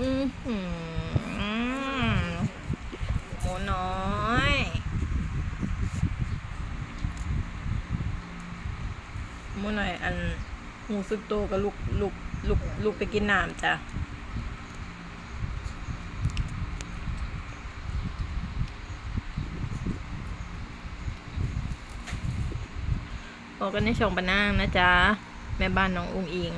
อือหือหมูน้อยหมูน้อยอันหมูสึกโตกับลูกลูกลูกลูกไปกินน้ำจ้ะบอกกันในช่องปะนางนะจ๊ะ แม่บ้านน้องอุงอิง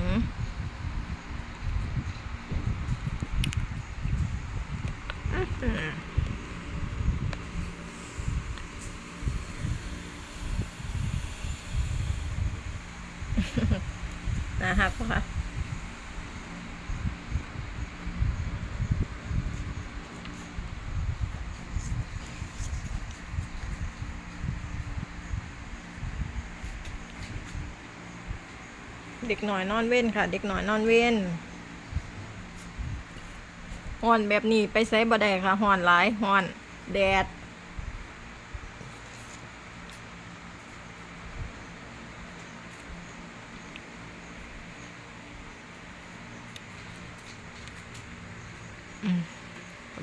นะฮักปะคะเด็กหน่อยนอนเว้นค่ะ เด็กหน่อยนอนเว้น ห่อนแบบนี้ไปใส่บ่ได้ค่ะห่อนหลายห่อนแดด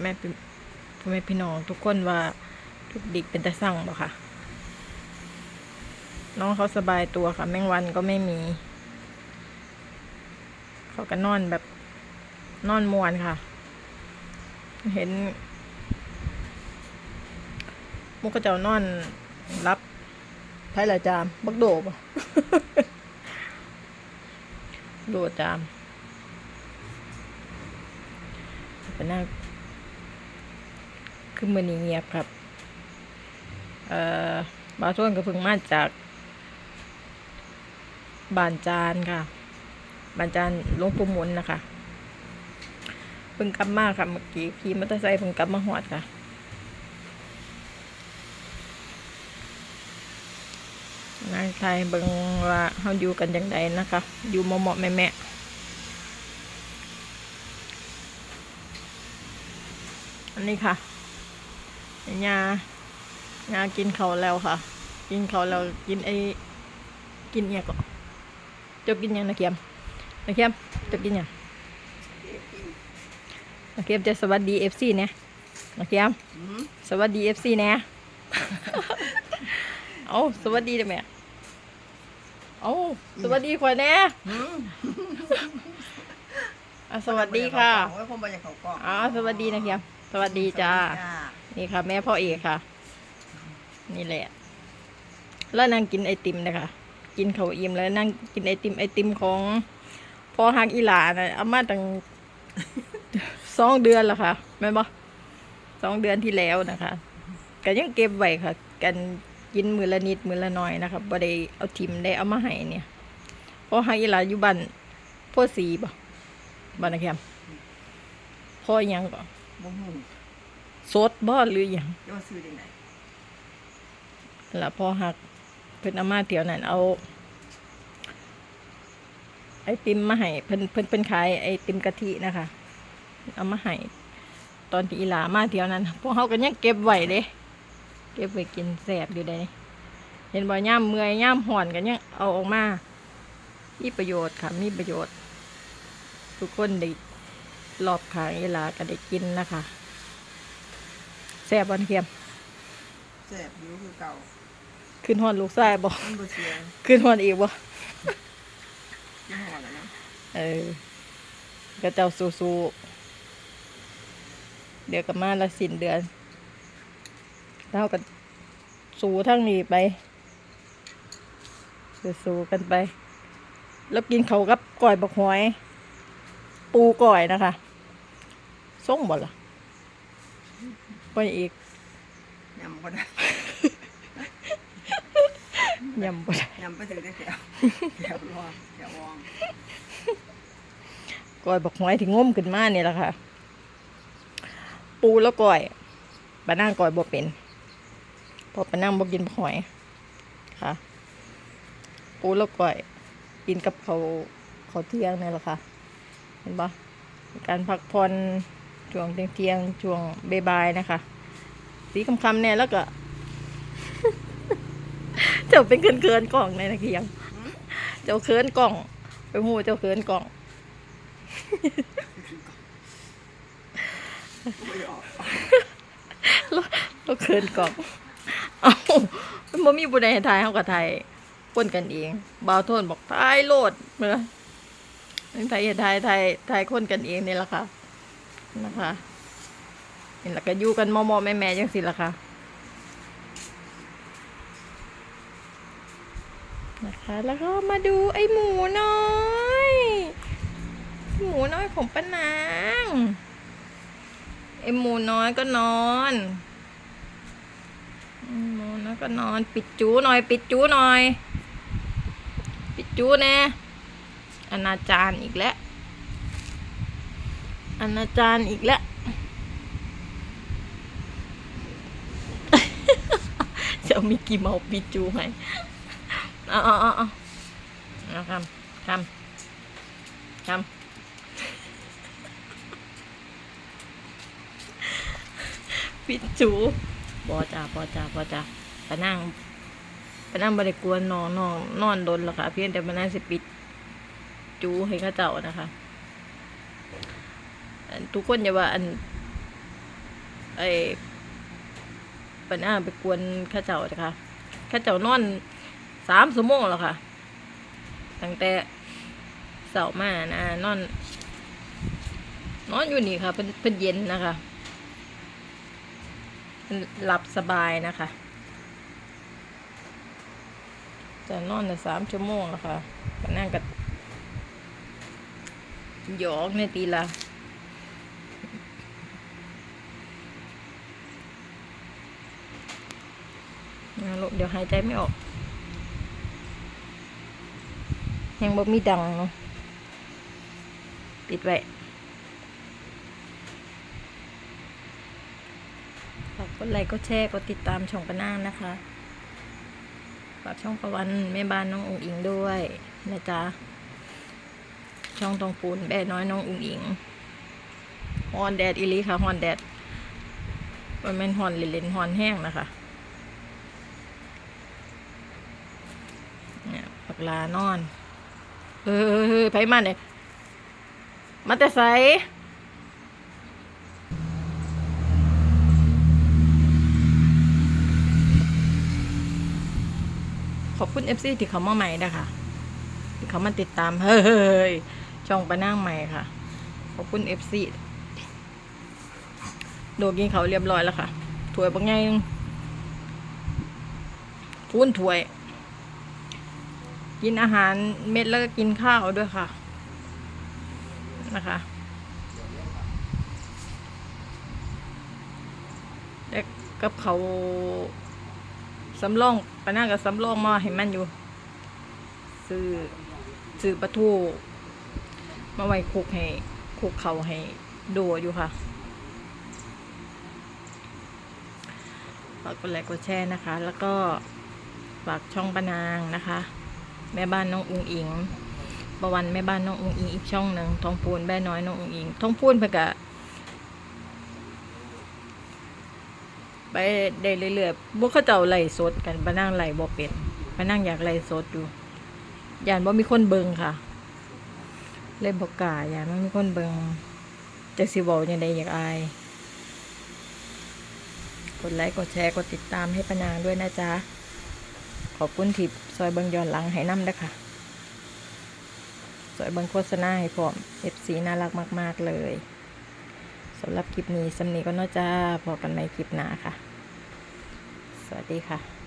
แม่พี่พ่อแม่พี่น้องทุกคนว่าทุกดิกเป็นตะสั่งบ่ค่ะ น้องเขาสบายตัวค่ะ แมงวันก็ไม่มี เขาก็นอนแบบนอนมวนค่ะ เห็น มุกกระเจ้านอนรับไพ่ละจาม บักโดบโดดจามเป็นหน้าคือมือนีเงียบครับ เอ่อบาวช่วนก็เพิ่งมาจากบานจานค่ะบานจานหลวงปู่มุนนะคะ พิ่งกลับมาค่ะเมื่อกี้ขี่มอเตอร์ไซค์เพิ่งกลับมาหอดค่ะนางไทยเบิ่งว่าเฮาอยู่กันจังไดนะคะ อยู่เหมาะๆแม่อันนี้ค่ะยางากินเขาวแล้วค่ะ กินเขาวแล้วกินไอ้กินเนี่ยก็จะกินยังนะเกียมนะเกียมจะกินยัง นะเกียมจะสวัสดีเอฟซีเนี่ยนะเกียมสวัสดีเอฟซีเนี่ยเอาสวัสดีได้ไหมเอาสวัสดีคนเนี่ยอะสวัสดีค่ะโอ้ยผมบอยากเขากล้องอ๋อสวัสดีนะเกียมสวัสดีจ้า นี่ค่ะ แม่พ่อเอกค่ะ นี่แหละ แล้วนั่งกินไอติมนะคะ กินเขาวอิ่มแล้วนั่งกินไอติมไอติมของพ่อฮักอีหลานะเอามาตั้ง สองเดือนแล้วค่ะแม่นบอสองเดือนที่แล้วนะคะก็ยังเก็บไว้ค่ะ กันกินมือละนิดมือละหน้อยนะคะบ่ได้เอาทิมได้เอามาให้เนี่ยพ่อฮักอีหลาอยู่บ้านพ่อสีบ่บ้านนะแคมพ่อหยังก็บ่หูสดบ่หรือหยังจะมาซื้อได้ไหน แล้วพอหักเพิ่นเอามาเที่ยวนั้นเอา ไอติมมาให้เพิ่นเพิ่นเพิ่นขายไอติมกะทินะคะ เอามาให้ตอนที่อีหลามาเที่ยวนั้น พวกเขาก็ยังเก็บไว้เด้เก็บไว้กินแสบอยู่ได้นี่เห็นบ่ย่ามเมื่อยย่ามห่อนกันยังเอาออกมามีประโยชน์ค่ะมีประโยชน์ ทุกคนได้รอบขางอีหลาก็ได้กินนะคะแสบวันเทียมแซ่บอยู่คือเก่าขึ้นหอนลูกชายบอกมันบ่เสียขึ้นหอนอีกบ่ยี่ห้อแล้วนะ เออ ก็เจ้าสู้ๆเดี๋ยวก็มาละสิ้นเดือนแล้วก็สู้ทั้งนี้ไปสู้ๆกันไป แล้วกินเขาวกับก่อยบักหอย ปูก่อยนะคะส่งบ่ล่ะไปอีกยำก็ได้ยำบ่ได้ยำไปถึงได้แถวแถวรอแถววอง ก้อยบักหอยที่ง้มขึ้นมาเนี่ยแหละค่ะ ปูแล้วก้อยปลานั่งก้อยบ่เป็นพอปนั่งบ่กินบักหอยค่ะ ปูแล้วก้อยกินกับเขาเขาเที่ยงเนี่ยแหละค่ะ เห็นปะการพักผ่อนช่วงเที่ยงช่วงบ่ายๆนะคะ สีคำๆเนี่ยแล้วก็เจ้าเป็นเคินๆกล่องในนะเคียง เจ้าเคินกล่อง ไปหูเจ้าเคินกล่อง เราเขินกล่องเอ้าบ่มีบุญใดให้ทยเฮาก็ทยป่นกันเองบ่าวโทนบอกไทยโลดเด้อไทายทายทายทยคนกันเองนี่แหละค่ะนะคะนี่ล่ะก็อยู่กันมอๆแม่ๆจังซี่ล่ะค่ะนะคะ แล้วก็มาดูไอ้หมูน้อย หมูน้อยของป้านางไอ้หมูน้อยก็นอนไอ้หมูน้อยก็นอน ปิดจูหน่อย ปิดจูหน่อย ปิดจูแน่อนาจารอีกแล้วอนาจารอีกแล้วจะมีกี่เมาปิดจูให้เอาเอาเอาเอาเอาคำคำคำ ปิดจูบอจ่าบอจ่าบอจ่าไปนั่งไปนั่งบริกวนนอนนอนนอนดนล้วค่ะ เพียงแต่มานั่งสิปิด จูให้ข้าเจ้านะคะอันทุกคนอย่าว่าอันไอปัญหาไปกวนข้าเจ้านะคะข้าเจ้านอนสามชั่วโมงแล้วค่ะ ตั้งแต่เสาร์มานะนอน นอนอยู่นี่ค่ะ เป็นเป็นเย็นนะคะ หลับสบายนะคะ จะนอนในสามชั่วโมงแล้วค่ะก็นั่งกับหยอกในตีละนะลูกเดี๋ยวหายใจไม่ออก ยังบ่มีดังเนาะปิดไว้ฝา กดไลค์กดแชร์กดติดตามช่องปะนางนะคะฝากช่องประวันแม่บ้านน้องอุ๋งอิงด้วยนะจ๊ะช่องตองปูนแบ่น้อยน้องอุ๋งอิงฮอนแดดอีหลีค่ะฮอนแดดมันเป็นฮอนเล่นๆฮอนแห้งนะคะเนี่ยปักลานอนเฮ้ยเฮ้ยไปมาเนี่ยมาแต่ไส ขอบคุณ FC ที่เขามาใหม่นะคะที่เขามาติดตามเฮ้ยช่องปะนั่งใหม่ค่ะ ขอบคุณ FC โดกินเขาเรียบร้อยแล้วค่ะถวยบางไงพูนถ้วย กินอาหารเม็ดแล้วก็กินข้าวด้วยค่ะ นะคะแล้วกับเขา สำรองปะหน้ากับสำรองมาให้มันอยู่ ซื้อซื้อปลาทูมาไว้คุกให้คุกเขาให้ดูอยู่ค่ะฝากกดไลค์กดแชร์นะคะ แล้วก็ฝากช่องปานางนะคะ แม่บ้านน้องอุงอิงประวันแม่บ้านน้องอุงอิงอีกช่องหนึ่งทองพูนแม่น้อยน้องอุงอิงทองพูนเพื่อกะ ไปได้เรื่อยๆบุกเขาเจ้าไล่สดกันมานั่งไล่บ่เป็นมานั่งอยากไล่สดอยู่ยานบ่มีคนเบิงค่ะ เล่นบกกล้ายานบ่มีคนเบิงจะสิบอกยังไดอยากอาย กดไลค์กดแชร์กดติดตามให้ปนางด้วยนะจ๊ะ ขอบคุณทิปซอยเบิงย้อนหลังให้น้ำด้วยค่ะซอยเบิงโฆษณาให้พร้อมเอฟซีน่ารักมาก ๆ เลย สำหรับคลิปนี้สำนีก็น่าจะพอกันในคลิปหน้าค่ะ สวัสดีค่ะ